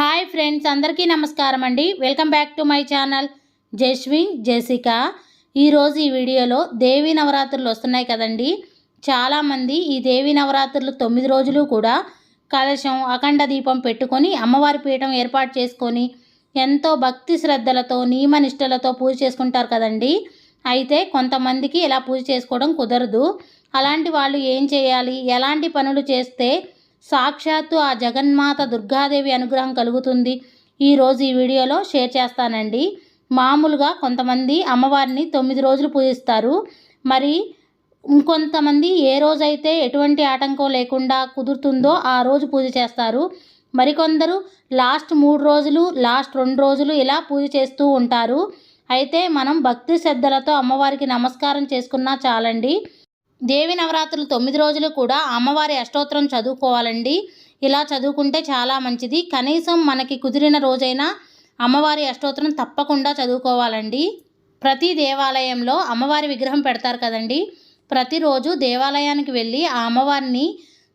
Hi friends అందరికీ నమస్కారం అండి. Welcome back to my channel. Jaswin Jessica ఈరోజు ఈ వీడియోలో దేవీ నవరాత్రులు వస్తున్నాయి కదండి. చాలామంది ఈ దేవీ నవరాత్రులు తొమ్మిది రోజులు కూడా కలశం అఖండ దీపం పెట్టుకొని అమ్మవారి పీఠం ఏర్పాటు చేసుకొని ఎంతో భక్తి శ్రద్ధలతో నియమనిష్టలతో పూజ చేసుకుంటారు కదండి. అయితే కొంతమందికి ఇలా పూజ చేసుకోవడం కుదరదు. అలాంటి వాళ్ళు ఏం చేయాలి? ఎలాంటి పనులు చేస్తే సాక్షాత్తు ఆ జగన్మాత దుర్గాదేవి అనుగ్రహం కలుగుతుంది. ఈరోజు ఈ వీడియోలో షేర్ చేస్తానండి. మామూలుగా కొంతమంది అమ్మవారిని తొమ్మిది రోజులు పూజిస్తారు. మరి ఇంకొంతమంది ఏ రోజైతే ఎటువంటి ఆటంకం లేకుండా కుదురుతుందో ఆ రోజు పూజ చేస్తారు. మరికొందరు లాస్ట్ మూడు రోజులు లాస్ట్ రెండు రోజులు ఇలా పూజ చేస్తూ ఉంటారు. అయితే మనం భక్తి శ్రద్ధలతో అమ్మవారికి నమస్కారం చేసుకున్నా చాలండి. దేవి నవరాత్రులు తొమ్మిది రోజులు కూడా అమ్మవారి అష్టోత్తరం చదువుకోవాలండి. ఇలా చదువుకుంటే చాలా మంచిది. కనీసం మనకి కుదిరిన రోజైనా అమ్మవారి అష్టోత్తరం తప్పకుండా చదువుకోవాలండి. ప్రతి దేవాలయంలో అమ్మవారి విగ్రహం పెడతారు కదండి. ప్రతిరోజు దేవాలయానికి వెళ్ళి ఆ అమ్మవారిని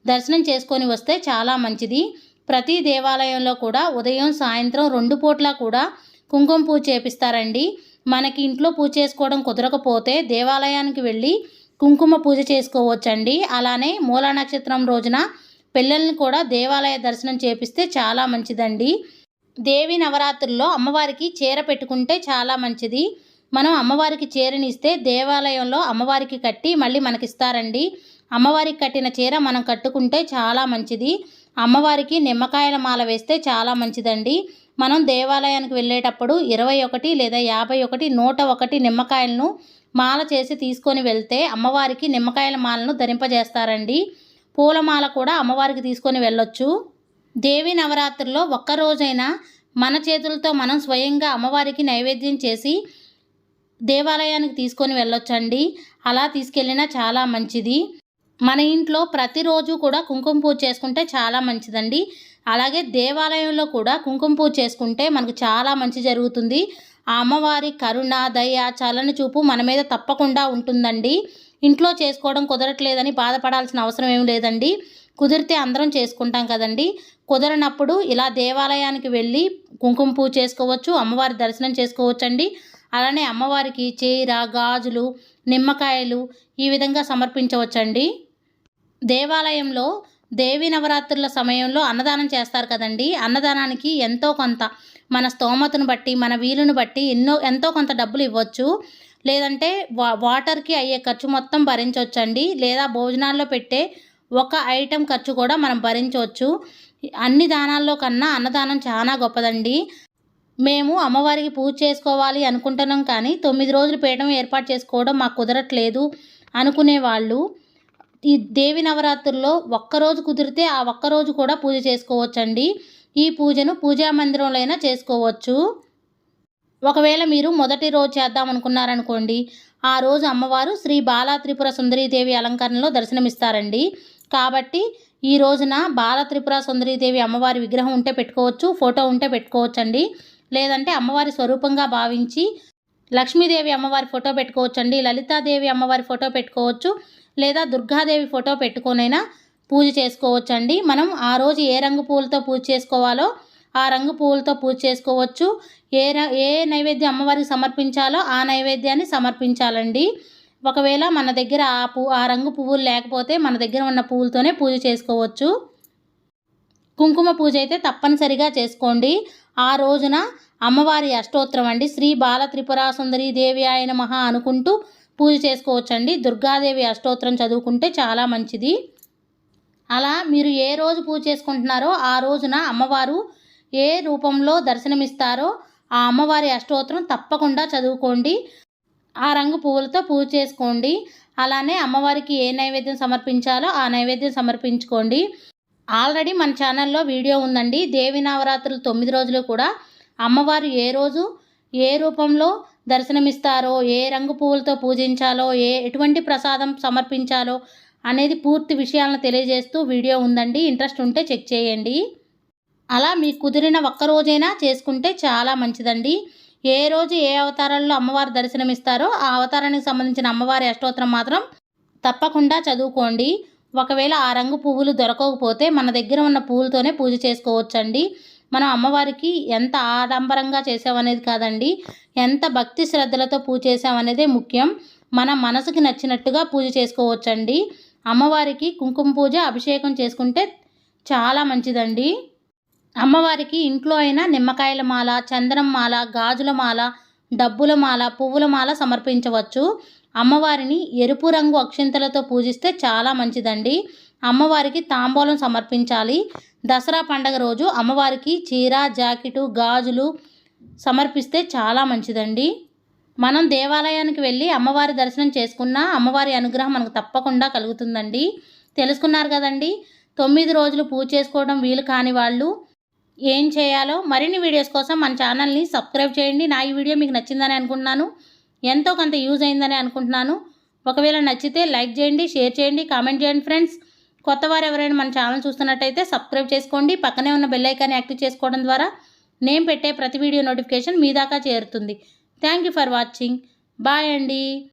దర్శనం చేసుకొని వస్తే చాలా మంచిది. ప్రతి దేవాలయంలో కూడా ఉదయం సాయంత్రం రెండు పూట్ల కూడా కుంకుమ పూజ చేపిస్తారండి. మనకి ఇంట్లో పూజ చేసుకోవడం కుదరకపోతే దేవాలయానికి వెళ్ళి కుంకుమ పూజ చేసుకోవచ్చండి. అలానే మూలా నక్షత్రం రోజున పిల్లల్ని కూడా దేవాలయ దర్శనం చేపిస్తే చాలా మంచిదండి. దేవి నవరాత్రుల్లో అమ్మవారికి చీర పెట్టుకుంటే చాలా మంచిది. మనం అమ్మవారికి చీరని ఇస్తే దేవాలయంలో అమ్మవారికి కట్టి మళ్ళీ మనకిస్తారండి. అమ్మవారికి కట్టిన చీర మనం కట్టుకుంటే చాలా మంచిది. అమ్మవారికి నిమ్మకాయల మాల వేస్తే చాలా మంచిదండి. మనం దేవాలయానికి వెళ్ళేటప్పుడు ఇరవై ఒకటి లేదా యాభై ఒకటి నూట ఒకటి నిమ్మకాయలను మాల చేసి తీసుకొని వెళ్తే అమ్మవారికి నిమ్మకాయల మాలను ధరింపజేస్తారండి. పూలమాల కూడా అమ్మవారికి తీసుకొని వెళ్ళొచ్చు. దేవి నవరాత్రుల్లో ఒక్కరోజైనా మన చేతులతో మనం స్వయంగా అమ్మవారికి నైవేద్యం చేసి దేవాలయానికి తీసుకొని వెళ్ళొచ్చండి. అలా తీసుకెళ్ళినా చాలా మంచిది. మన ఇంట్లో ప్రతిరోజు కూడా కుంకుమ పూజ చేసుకుంటే చాలా మంచిదండి. అలాగే దేవాలయంలో కూడా కుంకుమ పూజ చేసుకుంటే మనకు చాలా మంచి జరుగుతుంది. ఆ అమ్మవారి కరుణ దయ చలని చూపు మన మీద తప్పకుండా ఉంటుందండి. ఇంట్లో చేసుకోవడం కుదరట్లేదని బాధపడాల్సిన అవసరం ఏం లేదండి. కుదిరితే అందరం చేసుకుంటాం కదండి. కుదరనప్పుడు ఇలా దేవాలయానికి వెళ్ళి కుంకుమ పూజ చేసుకోవచ్చు అమ్మవారి దర్శనం చేసుకోవచ్చండి. అలానే అమ్మవారికి చీర గాజులు నిమ్మకాయలు ఈ విధంగా సమర్పించవచ్చండి. దేవాలయంలో దేవి నవరాత్రుల సమయంలో అన్నదానం చేస్తారు కదండి. అన్నదానానికి ఎంతో కొంత మన స్తోమతను బట్టి మన వీలును బట్టి ఎన్నో ఎంతో కొంత డబ్బులు ఇవ్వచ్చు. లేదంటే వా వాటర్కి అయ్యే ఖర్చు మొత్తం భరించవచ్చండి. లేదా భోజనాల్లో పెట్టే ఒక ఐటెం ఖర్చు కూడా మనం భరించవచ్చు. అన్ని దానాల్లో కన్నా అన్నదానం చాలా గొప్పదండి. మేము అమ్మవారికి పూజ చేసుకోవాలి అనుకుంటున్నాం కానీ తొమ్మిది రోజులు పీఠం ఏర్పాటు చేసుకోవడం మాకు కుదరట్లేదు అనుకునే వాళ్ళు ఈ దేవి నవరాత్రుల్లో ఒక్కరోజు కుదిరితే ఆ ఒక్కరోజు కూడా పూజ చేసుకోవచ్చండి. ఈ పూజను పూజా మందిరంలో అయినా చేసుకోవచ్చు. ఒకవేళ మీరు మొదటి రోజు చేద్దాం అనుకున్నారనుకోండి ఆ రోజు అమ్మవారు శ్రీ బాలా త్రిపుర సుందరీదేవి అలంకరణలో దర్శనమిస్తారండి. కాబట్టి ఈ రోజున బాల త్రిపుర సుందరీదేవి అమ్మవారి విగ్రహం ఉంటే పెట్టుకోవచ్చు ఫోటో ఉంటే పెట్టుకోవచ్చండి. లేదంటే అమ్మవారి స్వరూపంగా భావించి లక్ష్మీదేవి అమ్మవారి ఫోటో పెట్టుకోవచ్చండి లలితాదేవి అమ్మవారి ఫోటో పెట్టుకోవచ్చు లేదా దుర్గాదేవి ఫోటో పెట్టుకొనైనా పూజ చేసుకోవచ్చండి. మనం ఆ రోజు ఏ రంగు పువ్వులతో పూజ చేసుకోవాలో ఆ రంగు పువ్వులతో పూజ చేసుకోవచ్చు. ఏ ఏ నైవేద్యం అమ్మవారికి సమర్పించాలో ఆ నైవేద్యాన్ని సమర్పించాలండి. ఒకవేళ మన దగ్గర ఆ పువ్వు ఆ రంగు పువ్వులు లేకపోతే మన దగ్గర ఉన్న పువ్వులతోనే పూజ చేసుకోవచ్చు. కుంకుమ పూజ అయితే తప్పనిసరిగా చేసుకోండి. ఆ రోజున అమ్మవారి అష్టోత్తరం అండి. శ్రీ బాల త్రిపురా సుందరి దేవి ఆయన మహా అనుకుంటూ పూజ చేసుకోవచ్చండి. దుర్గాదేవి అష్టోత్తరం చదువుకుంటే చాలా మంచిది. అలా మీరు ఏ రోజు పూజ చేసుకుంటున్నారో ఆ రోజున అమ్మవారు ఏ రూపంలో దర్శనమిస్తారో ఆ అమ్మవారి అష్టోత్తరం తప్పకుండా చదువుకోండి. ఆ రంగు పువ్వులతో పూజ చేసుకోండి. అలానే అమ్మవారికి ఏ నైవేద్యం సమర్పించాలో ఆ నైవేద్యం సమర్పించుకోండి. ఆల్రెడీ మన ఛానల్లో వీడియో ఉందండి. దేవి నవరాత్రులు తొమ్మిది రోజులు కూడా అమ్మవారు ఏ రోజు ఏ రూపంలో దర్శనమిస్తారో ఏ రంగు పువ్వులతో పూజించాలో ఏ ఎటువంటి ప్రసాదం సమర్పించాలో అనేది పూర్తి విషయాలను తెలియజేస్తూ వీడియో ఉందండి. ఇంట్రెస్ట్ ఉంటే చెక్ చేయండి. అలా మీకు కుదిరిన ఒక్క రోజైనా చేసుకుంటే చాలా మంచిదండి. ఏ రోజు ఏ అవతారాల్లో అమ్మవారు దర్శనమిస్తారో ఆ అవతారానికి సంబంధించిన అమ్మవారి అష్టోత్తరం మాత్రం తప్పకుండా చదువుకోండి. ఒకవేళ ఆ రంగు పువ్వులు దొరకకపోతే మన దగ్గర ఉన్న పువ్వులతోనే పూజ చేసుకోవచ్చండి. మనం అమ్మవారికి ఎంత ఆడంబరంగా చేసామనేది కాదండి. ఎంత భక్తి శ్రద్ధలతో పూజ చేసామనేదే ముఖ్యం. మన మనసుకి నచ్చినట్టుగా పూజ చేసుకోవచ్చండి. అమ్మవారికి కుంకుమ పూజ అభిషేకం చేసుకుంటే చాలా మంచిదండి. అమ్మవారికి ఇంట్లో అయినా నిమ్మకాయల మాల చందనం మాల గాజుల మాల డబ్బుల మాల పువ్వుల మాల సమర్పించవచ్చు. అమ్మవారిని ఎరుపు రంగు అక్షింతలతో పూజిస్తే చాలా మంచిదండి. అమ్మవారికి తాంబూలం సమర్పించాలి. దసరా పండగ రోజు అమ్మవారికి చీర జాకెటు గాజులు సమర్పిస్తే చాలా మంచిదండి. మనం దేవాలయానికి వెళ్ళి అమ్మవారి దర్శనం చేసుకున్నా అమ్మవారి అనుగ్రహం మనకు తప్పకుండా కలుగుతుందండి. తెలుసుకున్నారు కదండి? తొమ్మిది రోజులు పూజ చేసుకోవడం వీలు కాని వాళ్ళు ఏం చేయాలో మరిన్ని వీడియోస్ కోసం మన ఛానల్ని సబ్స్క్రైబ్ చేయండి. నా ఈ వీడియో మీకు నచ్చిందని అనుకుంటున్నాను. ఎంతో కొంత యూజ్ అయిందని అనుకుంటున్నాను. ఒకవేళ నచ్చితే లైక్ చేయండి షేర్ చేయండి కామెంట్ చేయండి ఫ్రెండ్స్. కొత్త వారు ఎవరైనా మన ఛానల్ చూస్తున్నట్టయితే సబ్స్క్రైబ్ చేసుకోండి. పక్కనే ఉన్న బెల్ ఐకాన్ని యాక్టివ్ చేసుకోవడం ద్వారా నేను పెట్టే ప్రతి వీడియో నోటిఫికేషన్ మీ దాకా చేరుతుంది. Thank you for watching. Bye అండి.